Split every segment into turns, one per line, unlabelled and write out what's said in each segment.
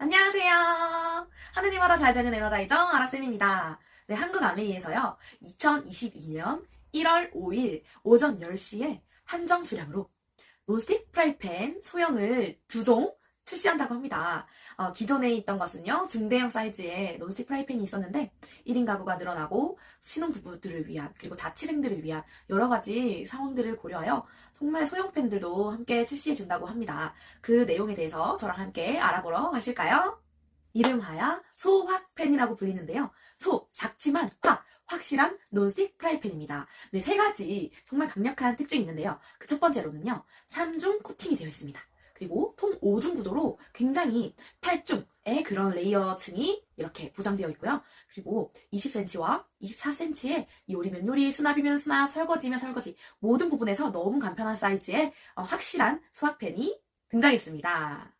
안녕하세요. 하느님마다 잘 되는 에너자 이정 아라쌤입니다. 네, 한국 아메이에서요. 2022년 1월 5일 오전 10시에 한정 수량으로 논스틱 프라이팬 소형을 두 종 출시한다고 합니다. 어, 기존에 있던 것은요, 중대형 사이즈의 논스틱 프라이팬이 있었는데, 1인 가구가 늘어나고, 신혼부부들을 위한, 그리고 자취생들을 위한 여러 가지 상황들을 고려하여 정말 소형 팬들도 함께 출시해준다고 합니다. 그 내용에 대해서 저랑 함께 알아보러 가실까요? 이름하여 소확팬이라고 불리는데요. 소, 작지만 확, 확실한 논스틱 프라이팬입니다. 네, 세 가지 정말 강력한 특징이 있는데요. 그 첫 번째로는요, 3중 코팅이 되어 있습니다. 그리고 통 5중 구조로 굉장히 8중의 그런 레이어층이 이렇게 보장되어 있고요. 그리고 20cm와 24cm의 요리면 요리, 수납이면 수납, 설거지면 설거지 모든 부분에서 너무 간편한 사이즈의 어, 확실한 소확팬이 등장했습니다.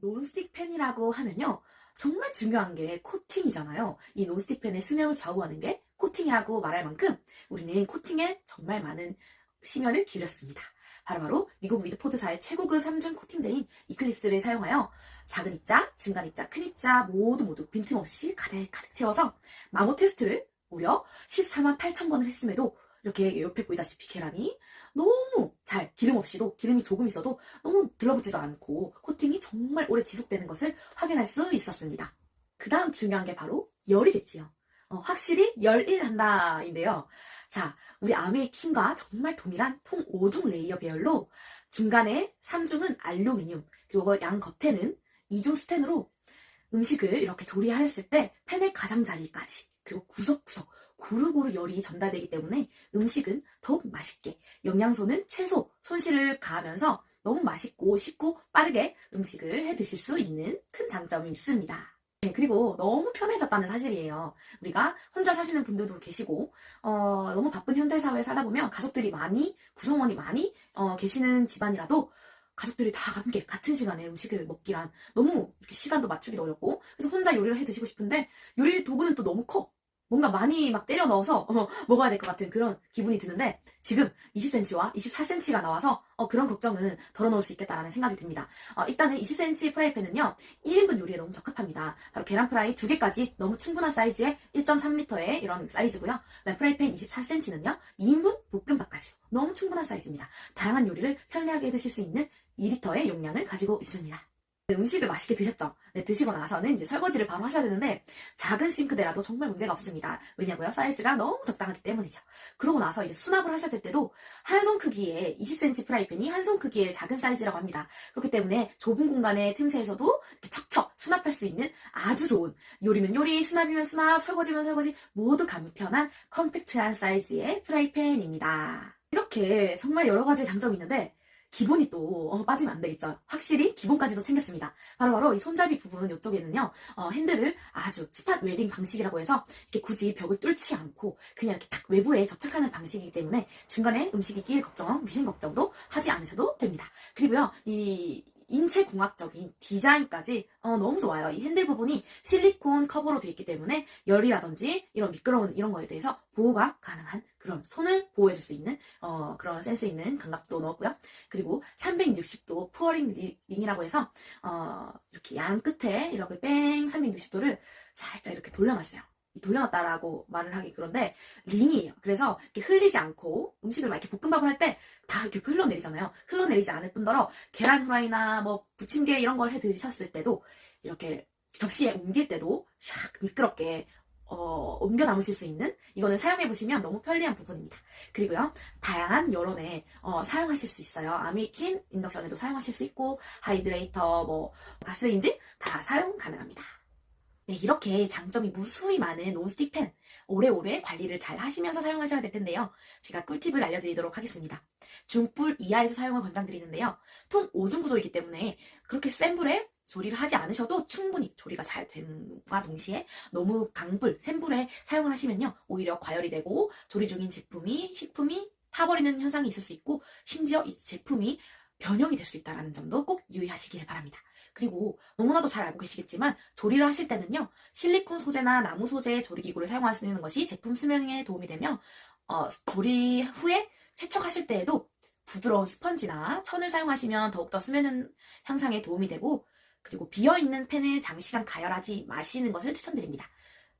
논스틱 팬이라고 하면요. 정말 중요한 게 코팅이잖아요. 이 논스틱 팬의 수명을 좌우하는 게 코팅이라고 말할 만큼 우리는 코팅에 정말 많은 심혈을 기울였습니다. 바로바로 미국 위드포드사의 최고급 3중 코팅제인 이클립스를 사용하여 작은 입자, 중간 입자, 큰 입자 모두 모두 빈틈없이 가득 가득 채워서 마모 테스트를 무려 14만 8천 번을 했음에도 이렇게 옆에 보이다시피 계란이 너무 잘 기름 없이도 기름이 조금 있어도 너무 들러붙지도 않고 코팅이 정말 오래 지속되는 것을 확인할 수 있었습니다. 그 다음 중요한 게 바로 열이겠지요. 어, 확실히 열일한다인데요. 자, 우리 아메이킹과 정말 동일한 통 5중 레이어 배열로 중간에 3중은 알루미늄, 그리고 양 겉에는 2중 스텐으로 음식을 이렇게 조리하였을 때 팬의 가장자리까지 그리고 구석구석 고루고루 열이 전달되기 때문에 음식은 더욱 맛있게 영양소는 최소 손실을 가하면서 너무 맛있고 쉽고 빠르게 음식을 해 드실 수 있는 큰 장점이 있습니다. 네, 그리고 너무 편해졌다는 사실이에요. 우리가 혼자 사시는 분들도 계시고, 어, 너무 바쁜 현대사회에 살다 보면 가족들이 많이, 구성원이 많이, 어, 계시는 집안이라도 가족들이 다 함께 같은 시간에 음식을 먹기란 너무 이렇게 시간도 맞추기도 어렵고, 그래서 혼자 요리를 해 드시고 싶은데, 요리 도구는 또 너무 커. 뭔가 많이 막 때려 넣어서 어, 먹어야 될 것 같은 그런 기분이 드는데 지금 20cm와 24cm가 나와서 어, 그런 걱정은 덜어놓을 수 있겠다라는 생각이 듭니다. 어, 일단은 20cm 프라이팬은요 1인분 요리에 너무 적합합니다. 바로 계란 프라이 두 개까지 너무 충분한 사이즈의 1.3L의 이런 사이즈고요. 프라이팬 24cm는요 2인분 볶음밥까지 너무 충분한 사이즈입니다. 다양한 요리를 편리하게 드실 수 있는 2리터의 용량을 가지고 있습니다. 음식을 맛있게 드셨죠? 네, 드시고 나서는 이제 설거지를 바로 하셔야 되는데 작은 싱크대라도 정말 문제가 없습니다. 왜냐고요? 사이즈가 너무 적당하기 때문이죠. 그러고 나서 이제 수납을 하셔야 될 때도 한 손 크기의 20cm 프라이팬이 한 손 크기의 작은 사이즈라고 합니다. 그렇기 때문에 좁은 공간의 틈새에서도 척척 수납할 수 있는 아주 좋은 요리면 요리, 수납이면 수납, 설거지면 설거지 모두 간편한 컴팩트한 사이즈의 프라이팬입니다. 이렇게 정말 여러 가지 장점이 있는데 기본이 또 어, 빠지면 안 되겠죠. 확실히 기본까지도 챙겼습니다. 바로 바로 이 손잡이 부분 이쪽에는요. 어, 핸들을 아주 스팟 웰딩 방식이라고 해서 이렇게 굳이 벽을 뚫지 않고 그냥 이렇게 딱 외부에 접착하는 방식이기 때문에 중간에 음식이 끼일 걱정, 위생 걱정도 하지 않으셔도 됩니다. 그리고요. 이 인체 공학적인 디자인까지 어, 너무 좋아요. 이 핸들 부분이 실리콘 커버로 되어 있기 때문에 열이라든지 이런 미끄러운 이런 거에 대해서 보호가 가능한 그런 손을 보호해줄 수 있는 어, 그런 센스 있는 감각도 넣었고요. 그리고 360도 푸어링 리- 링이라고 해서 어, 이렇게 양 끝에 이렇게 뺑 360도를 살짝 이렇게 돌려놨어요. 이 돌려놨다라고 말을 하기 그런데 링이에요. 그래서 이렇게 흘리지 않고 음식을 막 이렇게 볶음밥을 할 때 다 이렇게 흘러내리잖아요. 흘러내리지 않을 뿐더러 계란 후라이나 뭐 부침개 이런 걸 해드셨을 때도 이렇게 접시에 옮길 때도 샥 미끄럽게 어, 옮겨 담으실 수 있는 이거는 사용해 보시면 너무 편리한 부분입니다. 그리고요 다양한 여론에 어, 사용하실 수 있어요. 아메이킨 인덕션에도 사용하실 수 있고 하이드레이터 뭐 가스레인지 다 사용 가능합니다. 네, 이렇게 장점이 무수히 많은 논스틱 팬 오래오래 관리를 잘 하시면서 사용하셔야 될 텐데요. 제가 꿀팁을 알려드리도록 하겠습니다. 중불 이하에서 사용을 권장드리는데요. 통 5중 구조이기 때문에 그렇게 센 불에 조리를 하지 않으셔도 충분히 조리가 잘 됨과 동시에 너무 강불, 센 불에 사용을 하시면요. 오히려 과열이 되고 조리 중인 제품이, 식품이 타버리는 현상이 있을 수 있고 심지어 이 제품이 변형이 될 수 있다는 점도 꼭 유의하시길 바랍니다. 그리고 너무나도 잘 알고 계시겠지만 조리를 하실 때는요. 실리콘 소재나 나무 소재의 조리기구를 사용하시는 것이 제품 수명에 도움이 되며 어, 조리 후에 세척하실 때에도 부드러운 스펀지나 천을 사용하시면 더욱더 수면 향상에 도움이 되고 그리고 비어있는 펜을 장시간 가열하지 마시는 것을 추천드립니다.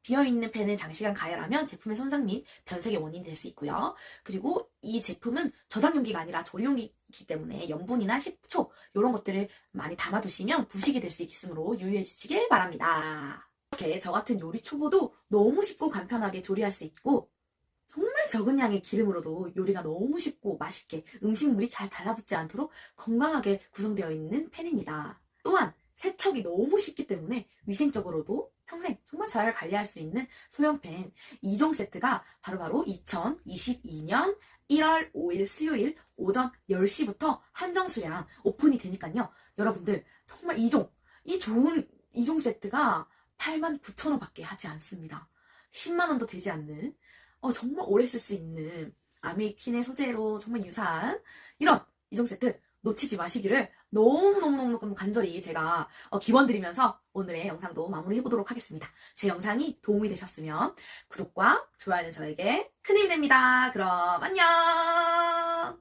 비어있는 펜을 장시간 가열하면 제품의 손상 및 변색의 원인이 될 수 있고요. 그리고 이 제품은 저장 용기가 아니라 조리 용기이기 때문에 염분이나 식초 이런 것들을 많이 담아두시면 부식이 될 수 있으므로 유의해 주시길 바랍니다. 이렇게 저 같은 요리 초보도 너무 쉽고 간편하게 조리할 수 있고 정말 적은 양의 기름으로도 요리가 너무 쉽고 맛있게 음식물이 잘 달라붙지 않도록 건강하게 구성되어 있는 펜입니다. 또한 세척이 너무 쉽기 때문에 위생적으로도 평생 정말 잘 관리할 수 있는 소형 펜 2종 세트가 바로 바로 2022년 1월 5일 수요일 오전 10시부터 한정 수량 오픈이 되니까요. 여러분들 정말 2종, 이 좋은 2종 세트가 89,000원밖에 하지 않습니다. 10만 원도 되지 않는 어, 정말 오래 쓸 수 있는 아메이킨의 소재로 정말 유사한 이런 2종 세트 놓치지 마시기를 너무너무너무 간절히 제가 어, 기원 드리면서 오늘의 영상도 마무리해 보도록 하겠습니다. 제 영상이 도움이 되셨으면 구독과 좋아요는 저에게 큰 힘이 됩니다. 그럼 안녕!